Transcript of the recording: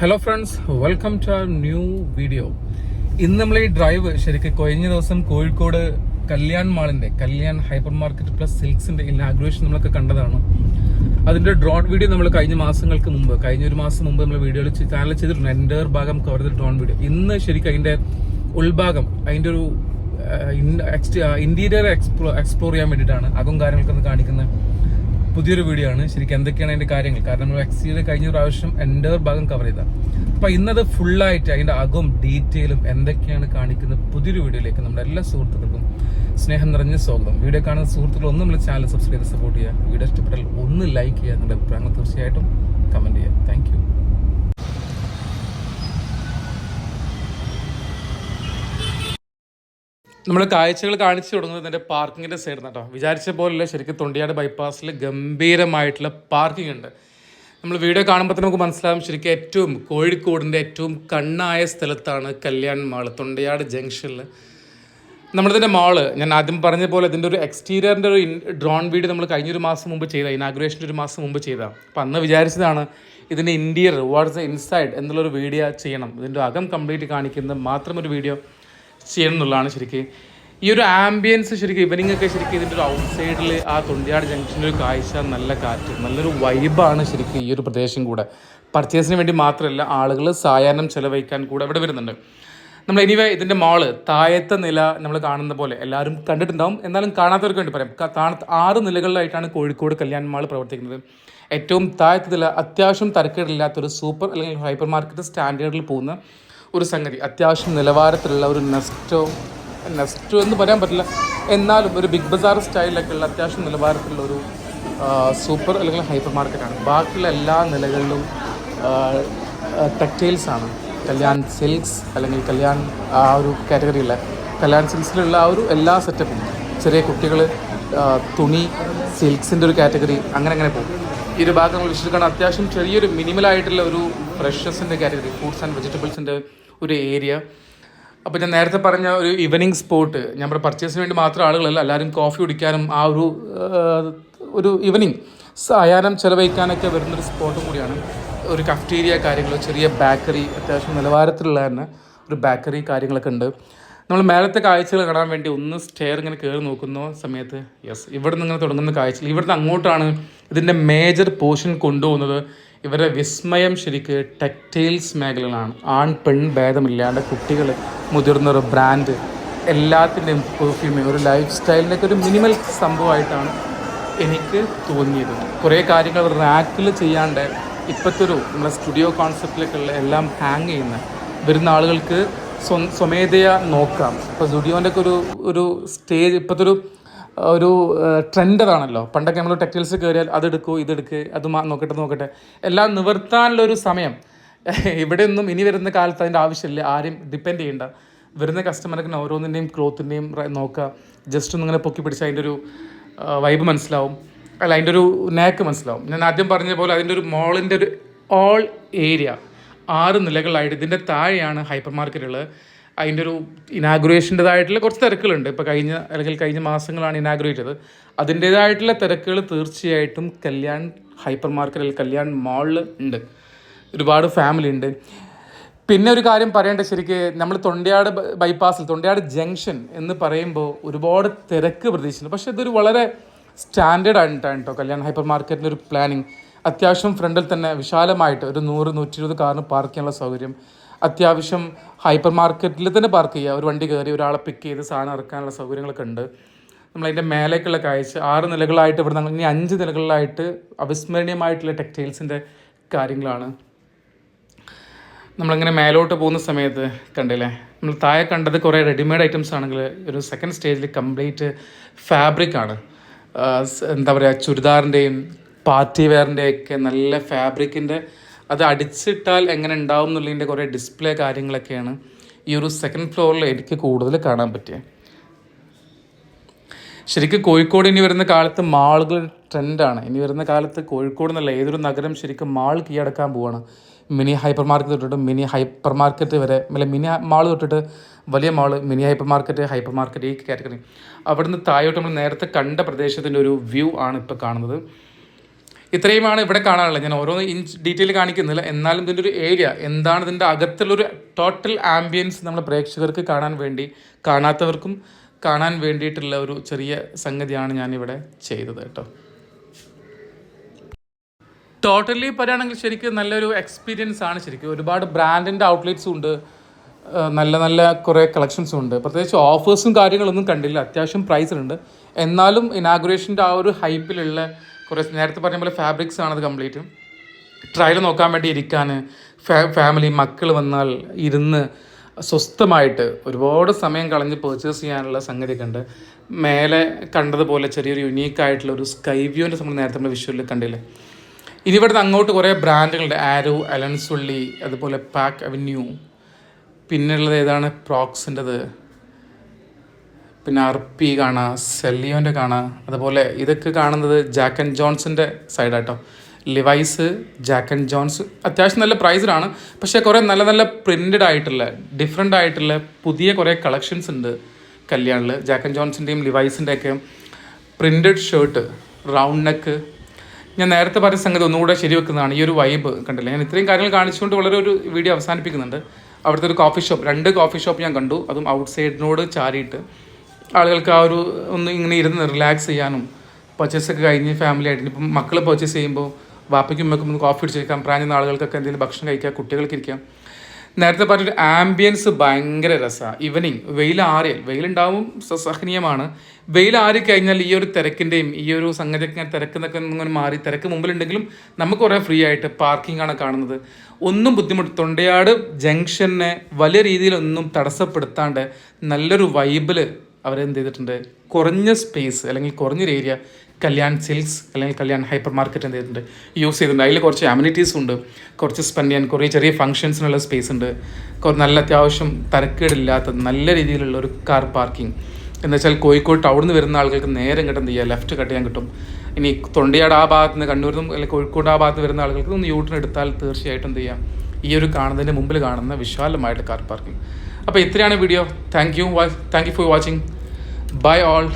Hello friends welcome to our new video ഇന്ന് നമ്മൾ ഈ ഡ്രൈവ് ശരിക്കും കഴിഞ്ഞ ദിവസം കോഴിക്കോട് കല്യാൺ മാളിന്റെ കല്യാൺ ഹൈപ്പർ മാർക്കറ്റ് പ്ലസ് സിൽക്സിന്റെ ഇനാഗ്രേഷൻ നമ്മളൊക്കെ കണ്ടതാണ്. അതിന്റെ ഡ്രോൺ വീഡിയോ നമ്മൾ കഴിഞ്ഞ മാസങ്ങൾക്ക് മുമ്പ് കഴിഞ്ഞ ഒരു മാസം മുമ്പ് നമ്മൾ വീഡിയോ ചാനൽ ചെയ്തിട്ടുണ്ട്. എന്റെ ഭാഗം കവർ ചെയ്ത ഡ്രോൺ വീഡിയോ ഇന്ന് ശരിക്കും അതിന്റെ ഉൾഭാഗം അതിന്റെ ഒരു ഇന്റീരിയർ എക്സ്പ്ലോ എക്സ്പ്ലോർ ചെയ്യാൻ വേണ്ടിയിട്ടാണ്. അകം കാര്യങ്ങളൊക്കെ കാണിക്കുന്ന പുതിയൊരു വീഡിയോ ആണ്. ശരിക്കും എന്തൊക്കെയാണ് അതിന്റെ കാര്യങ്ങൾ? കാരണം നമ്മൾ എക്സീഡ് കഴിഞ്ഞ പ്രാവശ്യം എന്റെ ഭാഗം കവർ ചെയ്ത അപ്പൊ ഇന്നത് ഫുള്ളായിട്ട് അതിന്റെ അകവും ഡീറ്റെയിലും എന്തൊക്കെയാണ് കാണിക്കുന്ന പുതിയൊരു വീഡിയോയിലേക്ക് നമ്മുടെ എല്ലാ സുഹൃത്തുക്കൾക്കും സ്നേഹം നിറഞ്ഞ സ്വാഗതം. വീഡിയോ കാണുന്ന സുഹൃത്തുക്കൾ ഒന്ന് നമ്മുടെ ചാനൽ സബ്സ്ക്രൈബ് ചെയ്ത് സപ്പോർട്ട് ചെയ്യുക. വീഡിയോ ഇഷ്ടപ്പെട്ടാൽ ഒന്ന് ലൈക്ക് ചെയ്യുക. നിങ്ങളുടെ അഭിപ്രായങ്ങൾ തീർച്ചയായിട്ടും കമന്റ് ചെയ്യുക. താങ്ക് യു നമ്മൾ കാഴ്ചകൾ കാണിച്ചു തുടങ്ങുന്നത് എന്റെ പാർക്കിങ്ങിന്റെ സൈഡിൽ കേട്ടോ വിചാരിച്ച പോലെയല്ല ശരിക്കും തൊണ്ടിയാട് ബൈപ്പാസിൽ ഗംഭീരമായിട്ടുള്ള പാർക്കിംഗ് ഉണ്ട്. നമ്മൾ വീഡിയോ കാണുമ്പോൾ തന്നെ നമുക്ക് മനസ്സിലാകും ശരിക്കും ഏറ്റവും കോഴിക്കോടിന്റെ ഏറ്റവും കണ്ണായ സ്ഥലത്താണ് കല്യാൺ മാൾ തൊണ്ടയാട് ജംഗ്ഷനിൽ നമ്മളിതിന്റെ മാൾ ഞാൻ ആദ്യം പറഞ്ഞ പോലെ ഇതിന്റെ ഒരു എക്സ്റ്റീരിയറിന്റെ ഒരു ഡ്രോൺ വീഡിയോ നമ്മൾ കഴിഞ്ഞൊരു മാസം മുമ്പ് ചെയ്ത ഇനാഗ്രേഷന്റെ ഒരു മാസം മുമ്പ് ചെയ്ത. അപ്പം അന്ന് വിചാരിച്ചതാണ് ഇതിന്റെ ഇന്റീരിയർ വാട്ട്സ് ഇൻസൈഡ് എന്നുള്ളൊരു വീഡിയോ ചെയ്യണം. ഇതിന്റെ അകം കംപ്ലീറ്റ് കാണിക്കുന്ന മാത്രം ഒരു വീഡിയോ ചെയ്യണം എന്നുള്ളതാണ് ശരിക്കും. ഈ ഒരു ആംബിയൻസ് ശരിക്കും ഇവനിങ് ഒക്കെ ശരിക്കും ഇതിന്റെ ഒരു ഔട്ട് സൈഡിൽ ആ തൊണ്ടിയാട് ജംഗ്ഷനിൽ ഒരു കാഴ്ച നല്ല കാറ്റ് നല്ലൊരു വൈബാണ് ശരിക്കും ഈ ഒരു പ്രദേശം കൂടെ. പർച്ചേസിന് വേണ്ടി മാത്രമല്ല ആളുകൾ സായാഹ്നം ചെലവഴിക്കാൻ കൂടെ ഇവിടെ വരുന്നുണ്ട്. നമ്മൾ എനിവേ ഇതിന്റെ മോൾ താഴത്തെ നില നമ്മൾ കാണുന്ന പോലെ എല്ലാവരും കണ്ടിട്ടുണ്ടാവും. എന്നാലും കാണാത്തവർക്ക് വേണ്ടി പറയാം. താണ ആറ് നിലകളിലായിട്ടാണ് കോഴിക്കോട് കല്യാൺ മാൾ പ്രവർത്തിക്കുന്നത്. ഏറ്റവും താഴത്തെ നില അത്യാവശ്യം തരക്കേടില്ലാത്തൊരു സൂപ്പർ അല്ലെങ്കിൽ ഹൈപ്പർ മാർക്കറ്റ് സ്റ്റാൻഡേർഡിൽ പോകുന്ന ഒരു സംഗതി. അത്യാവശ്യം നിലവാരത്തിലുള്ള ഒരു നെസ്റ്റോ നെസ്റ്റോ എന്ന് പറയാൻ പറ്റില്ല. എന്നാലും ഒരു ബിഗ് ബസാർ സ്റ്റൈലൊക്കെ ഉള്ള അത്യാവശ്യം നിലവാരത്തിലുള്ള ഒരു സൂപ്പർ അല്ലെങ്കിൽ ഹൈപ്പർ മാർക്കറ്റാണ്. ബാക്കിയുള്ള എല്ലാ നിലകളിലും ടെക്സ്റ്റൈൽസ് ആണ്. കല്യാൺ സിൽക്സ് അല്ലെങ്കിൽ കല്യാൺ ആ ഒരു കാറ്റഗറിയിലെ കല്യാൺ സിൽക്സിലുള്ള ആ ഒരു എല്ലാ സെറ്റപ്പും ചെറിയ കുട്ടികൾ തുണി സിൽക്സിന്റെ ഒരു കാറ്റഗറി അങ്ങനെ അങ്ങനെ പോകും. ഈ ഒരു ഭാഗം നമ്മൾ വിശ്വസിക്കണം അത്യാവശ്യം ചെറിയൊരു മിനിമലായിട്ടുള്ള ഒരു ഫ്രഷസിന്റെ കാറ്റഗറി ഫ്രൂട്ട്സ് ആൻഡ് വെജിറ്റബിൾസിന്റെ ഒരു ഏരിയ അപ്പോൾ ഞാൻ നേരത്തെ പറഞ്ഞ ഒരു ഈവനിങ് സ്പോട്ട് ഞാൻ പറഞ്ഞ പർച്ചേസിന് വേണ്ടി മാത്രം ആളുകളല്ല എല്ലാവരും കോഫി കുടിക്കാനും ആ ഒരു ഒരു ഈവനിങ് സായാഹ്നം ചിലവഴിക്കാനൊക്കെ വരുന്നൊരു സ്പോട്ടും കൂടിയാണ് ഒരു കഫ്റ്റീരിയ കാര്യങ്ങൾ ചെറിയ ബേക്കറി അത്യാവശ്യം നിലവാരത്തിലുള്ള തന്നെ ഒരു ബേക്കറി കാര്യങ്ങളൊക്കെ ഉണ്ട്. നമ്മൾ മേലത്തെ കാഴ്ചകൾ കാണാൻ വേണ്ടി ഒന്ന് സ്റ്റെയർ ഇങ്ങനെ കയറി നോക്കുന്ന സമയത്ത് യെസ് ഇവിടെ നിന്ന് ഇങ്ങനെ തുടങ്ങുന്ന കാഴ്ചകൾ ഇവിടുന്ന് അങ്ങോട്ടാണ് ഇതിന്റെ മേജർ പോർഷൻ കൊണ്ടുപോകുന്നത്. ഇവരെ വിസ്മയം ശരിക്ക് ടെക്സ്റ്റൈൽസ് മേഖലകളാണ് ആൺ പെൺ ഭേദമില്ലാണ്ട് കുട്ടികൾ മുതിർന്നവർ ബ്രാൻഡ് എല്ലാത്തിന്റെയും പെർഫ്യൂം ഒരു ലൈഫ് സ്റ്റൈലിന്റെയൊക്കെ ഒരു മിനിമൽ സംഭവമായിട്ടാണ് എനിക്ക് തോന്നിയത്. കുറേ കാര്യങ്ങൾ റാക്കിൽ ചെയ്യാണ്ട് ഇപ്പോഴത്തെ ഒരു നമ്മുടെ സ്റ്റുഡിയോ കോൺസെപ്റ്റിലേക്കുള്ള എല്ലാം ഹാങ് ചെയ്യുന്ന വരുന്ന ആളുകൾക്ക് സ്വ സ്വമേധയാ നോക്കാം. ഇപ്പോൾ സ്റ്റുഡിയോന്റെ ഒക്കെ ഒരു ഒരു സ്റ്റേജ് ഇപ്പോഴത്തെ ഒരു ഒരു ട്രെൻഡ് അതാണല്ലോ പണ്ടൊക്കെ നമ്മൾ ടെക്സ്റ്റൈൽസ് കയറിയാൽ അതെടുക്കൂ ഇതെടുക്ക് അത് നോക്കട്ടെ നോക്കട്ടെ. എല്ലാം നിവർത്താനുള്ള ഒരു സമയം. ഇവിടെയൊന്നും ഇനി വരുന്ന കാലത്ത് അതിന്റെ ആവശ്യമില്ല. ആരും ഡിപ്പെൻഡ് ചെയ്യേണ്ട. വരുന്ന കസ്റ്റമർക്ക് ഓരോന്നിന്റെയും ക്ലോത്തിന്റെയും നോക്കുക. ജസ്റ്റ് ഒന്ന് ഇങ്ങനെ പൊക്കി പിടിച്ച് അതിന്റെ ഒരു വൈബ് മനസ്സിലാവും. അല്ല അതിന്റെ ഒരു നേക്ക് മനസ്സിലാവും. ഞാൻ ആദ്യം പറഞ്ഞ പോലെ അതിന്റെ ഒരു മോളിന്റെ ഒരു ഓൾ ഏരിയ ആറ് നിലകളായിട്ട് ഇതിന്റെ താഴെയാണ് ഹൈപ്പർ മാർക്കറ്റുകൾ അതിന്റെ ഒരു ഇനാഗുറേഷന്റെതായിട്ടുള്ള കുറച്ച് തിരക്കുകളുണ്ട്. ഇപ്പോൾ കഴിഞ്ഞ അല്ലെങ്കിൽ കഴിഞ്ഞ മാസങ്ങളാണ് ഇനാഗുറേറ്റ് ചെയ്തത് അതിന്റേതായിട്ടുള്ള തിരക്കുകൾ തീർച്ചയായിട്ടും കല്യാൺ ഹൈപ്പർ മാർക്കറ്റ് അല്ലെങ്കിൽ കല്യാൺ മാളിൽ ഉണ്ട്. ഒരുപാട് ഫാമിലി ഉണ്ട്. പിന്നെ ഒരു കാര്യം പറയേണ്ട ശരിക്ക് നമ്മൾ തൊണ്ടയാട് ബൈപ്പാസിൽ തൊണ്ടയാട് ജംഗ്ഷൻ എന്ന് പറയുമ്പോൾ ഒരുപാട് തിരക്ക് പ്രതീക്ഷിക്കുന്നു. പക്ഷേ ഇതൊരു വളരെ സ്റ്റാൻഡേർഡ് ആയിട്ടാണ് കേട്ടോ കല്യാൺ ഹൈപ്പർ മാർക്കറ്റിന്റെ ഒരു പ്ലാനിങ് അത്യാവശ്യം ഫ്രണ്ടിൽ തന്നെ വിശാലമായിട്ട് ഒരു നൂറ് നൂറ്റി ഇരുപത് കാറിന് പാർക്ക് ചെയ്യാനുള്ള സൗകര്യം. അത്യാവശ്യം ഹൈപ്പർ മാർക്കറ്റിൽ തന്നെ പാർക്ക് ചെയ്യുക. ഒരു വണ്ടി കയറി ഒരാളെ പിക്ക് ചെയ്ത് സാധനം ഇറക്കാനുള്ള സൗകര്യങ്ങളൊക്കെ ഉണ്ട്. നമ്മളതിന്റെ മേലേക്കുള്ള കാഴ്ച ആറ് നിലകളായിട്ട് ഇവിടെ നമ്മൾ ഇനി അഞ്ച് നിലകളിലായിട്ട് അവിസ്മരണീയമായിട്ടുള്ള ടെക്സ്റ്റൈൽസിന്റെ കാര്യങ്ങളാണ്. നമ്മളിങ്ങനെ മേലോട്ട് പോകുന്ന സമയത്ത് കണ്ടില്ലേ? നമ്മൾ താഴെ കണ്ടത് കുറേ റെഡിമെയ്ഡ് ഐറ്റംസ് ആണെങ്കിൽ ഒരു സെക്കൻഡ് സ്റ്റേജിൽ കംപ്ലീറ്റ് ഫാബ്രിക് ആണ്. എന്താ പറയുക ചുരിദാറിന്റെയും പാർട്ടി വെയറിന്റെയൊക്കെ നല്ല ഫാബ്രിക്കിന്റെ അത് അടിച്ചിട്ടാൽ എങ്ങനെ ഉണ്ടാവും എന്നുള്ളതിന്റെ കുറേ ഡിസ്പ്ലേ കാര്യങ്ങളൊക്കെയാണ് ഈ ഒരു സെക്കൻഡ് ഫ്ലോറിൽ എനിക്ക് കൂടുതൽ കാണാൻ പറ്റിയത് ശരിക്കും കോഴിക്കോട് ഇനി വരുന്ന കാലത്ത് മാളുകൾ ട്രെൻഡാണ് ഇനി വരുന്ന കാലത്ത് കോഴിക്കോട് എന്നല്ല ഏതൊരു നഗരം ശരിക്കും മാൾ കീഴടക്കാൻ പോവാണ്. മിനി ഹൈപ്പർ മാർക്കറ്റ് തൊട്ടിട്ട് മിനി ഹൈപ്പർ മാർക്കറ്റ് വരെ അല്ല മിനി മാൾ തൊട്ടിട്ട് വലിയ mall mini hyper market hyper market ഈ കാറ്റഗറി അവിടുന്ന് താഴോട്ട് നമ്മൾ നേരത്തെ കണ്ട പ്രദേശത്തിന്റെ ഒരു വ്യൂ ആണ് ഇപ്പോൾ കാണുന്നത്. ഇത്രയുമാണ് ഇവിടെ കാണാനുള്ളത്. ഞാൻ ഓരോന്ന് ഇൻ ഡീറ്റെയിൽ കാണിക്കുന്നില്ല. എന്നാലും ഇതിന്റെ ഒരു ഏരിയ എന്താണ് ഇതിന്റെ അകത്തുള്ളൊരു ടോട്ടൽ ആംബിയൻസ് നമ്മൾ പ്രേക്ഷകർക്ക് കാണാൻ വേണ്ടി കാണാത്തവർക്കും കാണാൻ വേണ്ടിയിട്ടുള്ള ഒരു ചെറിയ സംഗതിയാണ് ഞാനിവിടെ ചെയ്തത് കേട്ടോ. ടോട്ടലി പറയുകയാണെങ്കിൽ ശരിക്കും നല്ലൊരു എക്സ്പീരിയൻസ് ആണ് ശരിക്കും. ഒരുപാട് ബ്രാൻഡിന്റെ ഔട്ട്ലെറ്റ്സും ഉണ്ട്. നല്ല നല്ല കുറേ കളക്ഷൻസും ഉണ്ട്. പ്രത്യേകിച്ച് ഓഫേഴ്സും കാര്യങ്ങളൊന്നും കണ്ടില്ല. അത്യാവശ്യം പ്രൈസിലുണ്ട് എന്നാലും ഇനാഗുറേഷന്റെ ആ ഒരു ഹൈപ്പിലുള്ള കുറേ നേരത്തെ പറഞ്ഞ പോലെ ഫാബ്രിക്സ് ആണത് കംപ്ലീറ്റ് ട്രയൽ നോക്കാൻ വേണ്ടി ഇരിക്കാൻ ഫാമിലി മക്കൾ വന്നാൽ ഇരുന്ന് സ്വസ്ഥമായിട്ട് ഒരുപാട് സമയം കളഞ്ഞ് പർച്ചേസ് ചെയ്യാനുള്ള സംഗതിയൊക്കെ ഉണ്ട്. മേലെ കണ്ടതുപോലെ ചെറിയൊരു യുണീക്ക് ആയിട്ടുള്ള ഒരു സ്കൈ വ്യൂവിന്റെ നമ്മൾ നേരത്തെ നമ്മൾ വിഷ്വലിൽ കണ്ടില്ലേ? ഇനി ഇവിടുന്ന് അങ്ങോട്ട് കുറേ ബ്രാൻഡുകളുണ്ട്. ആരോ അലൻസുള്ളി അതുപോലെ പാക്ക് അവന്യൂ പിന്നുള്ളത് ഏതാണ്? പ്രോക്സിന്റെത് പിന്നെ അർപ്പി കാണാം സെല്ലിയോന്റെ കാണാം. അതുപോലെ ഇതൊക്കെ കാണുന്നത് ജാക്ക് ആൻഡ് ജോൺസിന്റെ സൈഡാട്ടോ ലിവൈസ് ജാക്ക് ആൻഡ് ജോൺസ് അത്യാവശ്യം നല്ല പ്രൈസിലാണ് പക്ഷേ കുറേ നല്ല നല്ല പ്രിന്റഡ് ആയിട്ടുള്ള ഡിഫറെന്റ് ആയിട്ടുള്ള പുതിയ കുറേ കളക്ഷൻസ് ഉണ്ട് കല്യാണിൽ ജാക്ക് ആൻഡ് ജോൺസിന്റെയും ലിവൈസിന്റെയൊക്കെ പ്രിന്റഡ് ഷർട്ട് റൗണ്ട് നെക്ക് ഞാൻ നേരത്തെ പറഞ്ഞ സംഗതി ഒന്നുകൂടെ ശരിവെക്കുന്നതാണ്. ഈ ഒരു വൈബ് കണ്ടില്ല? ഞാൻ ഇത്രയും കാര്യങ്ങൾ കാണിച്ചുകൊണ്ട് വളരെ ഒരു വീഡിയോ അവസാനിപ്പിക്കുന്നുണ്ട്. അവിടുത്തെ ഒരു കോഫി ഷോപ്പ് രണ്ട് കോഫി ഷോപ്പ് ഞാൻ കണ്ടു. അതും ഔട്ട് സൈഡിനോട് ചാരിയിട്ട്. ആളുകൾക്ക് ആ ഒരു ഒന്ന് ഇങ്ങനെ ഇരുന്ന് റിലാക്സ് ചെയ്യാനും പർച്ചേസ് ഒക്കെ കഴിഞ്ഞ് ഫാമിലി ആയിട്ട് ഇപ്പം മക്കൾ പർച്ചേസ് ചെയ്യുമ്പോൾ വാപ്പയ്ക്കും ഉമ്മയ്ക്കും ഒന്ന് കോഫി അടിച്ചേക്കാം പ്രായം ആളുകൾക്കൊക്കെ എന്തെങ്കിലും ഭക്ഷണം കഴിക്കാം കുട്ടികൾക്ക് ഇരിക്കാം. നേരത്തെ പറഞ്ഞൊരു ആംബിയൻസ് ഭയങ്കര രസമാണ് ഈവനിങ് വെയിൽ ആറിയൽ വെയിലുണ്ടാവും സഹനീയമാണ്. ആറി കഴിഞ്ഞാൽ ഈ ഒരു തിരക്കിന്റെയും ഈ ഒരു സംഗതിയൊക്കെ തിരക്കുന്നൊക്കെ ഇങ്ങനെ മാറി തിരക്ക് മുമ്പിലുണ്ടെങ്കിലും നമുക്ക് കുറേ ഫ്രീ ആയിട്ട് പാർക്കിംഗാണ് കാണുന്നത്. ഒന്നും ബുദ്ധിമുട്ട് തൊണ്ടയാട് ജംഗ്ഷനെ വലിയ രീതിയിലൊന്നും തടസ്സപ്പെടുത്താണ്ട് നല്ലൊരു വൈബിൽ അവരെന്ത് ചെയ്തിട്ടുണ്ട്? കുറഞ്ഞ സ്പേസ് അല്ലെങ്കിൽ കുറഞ്ഞൊരു ഏരിയ കല്യാൺ സിൽക്സ് അല്ലെങ്കിൽ കല്യാൺ ഹൈപ്പർ മാർക്കറ്റ് എന്ത് ചെയ്തിട്ടുണ്ട്? യൂസ് ചെയ്തിട്ടുണ്ട്. അതിൽ കുറച്ച് അമ്യൂണിറ്റീസ് ഉണ്ട്. കുറച്ച് സ്പെൻഡ് ചെയ്യാൻ കുറേ ചെറിയ ഫംഗ്ഷൻസിനുള്ള സ്പേസ് ഉണ്ട്. നല്ല അത്യാവശ്യം തരക്കേടില്ലാത്ത നല്ല രീതിയിലുള്ള ഒരു കാർ പാർക്കിംഗ് എന്ന് വെച്ചാൽ കോഴിക്കോട് ടൗണിൽ നിന്ന് വരുന്ന ആളുകൾക്ക് നേരം കിട്ടും ചെയ്യുക ലെഫ്റ്റ് കട്ട് ചെയ്യാൻ കിട്ടും. ഇനി തൊണ്ടിയാട് ആ ഭാഗത്ത് നിന്ന് കണ്ണൂരിൽ നിന്നും അല്ലെങ്കിൽ കോഴിക്കോട് ആ ഭാഗത്ത് വരുന്ന ആളുകൾക്ക് ഒന്ന് യൂട്ടൺ എടുത്താൽ തീർച്ചയായിട്ടും എന്ത് ചെയ്യാം? ഈ ഒരു കാണുന്നതിന് മുമ്പിൽ കാണുന്ന വിശാലമായിട്ട് കാർ പാർക്കിംഗ് അപ്പോൾ ഇത്രയാണ് video thank you thank you for watching bye all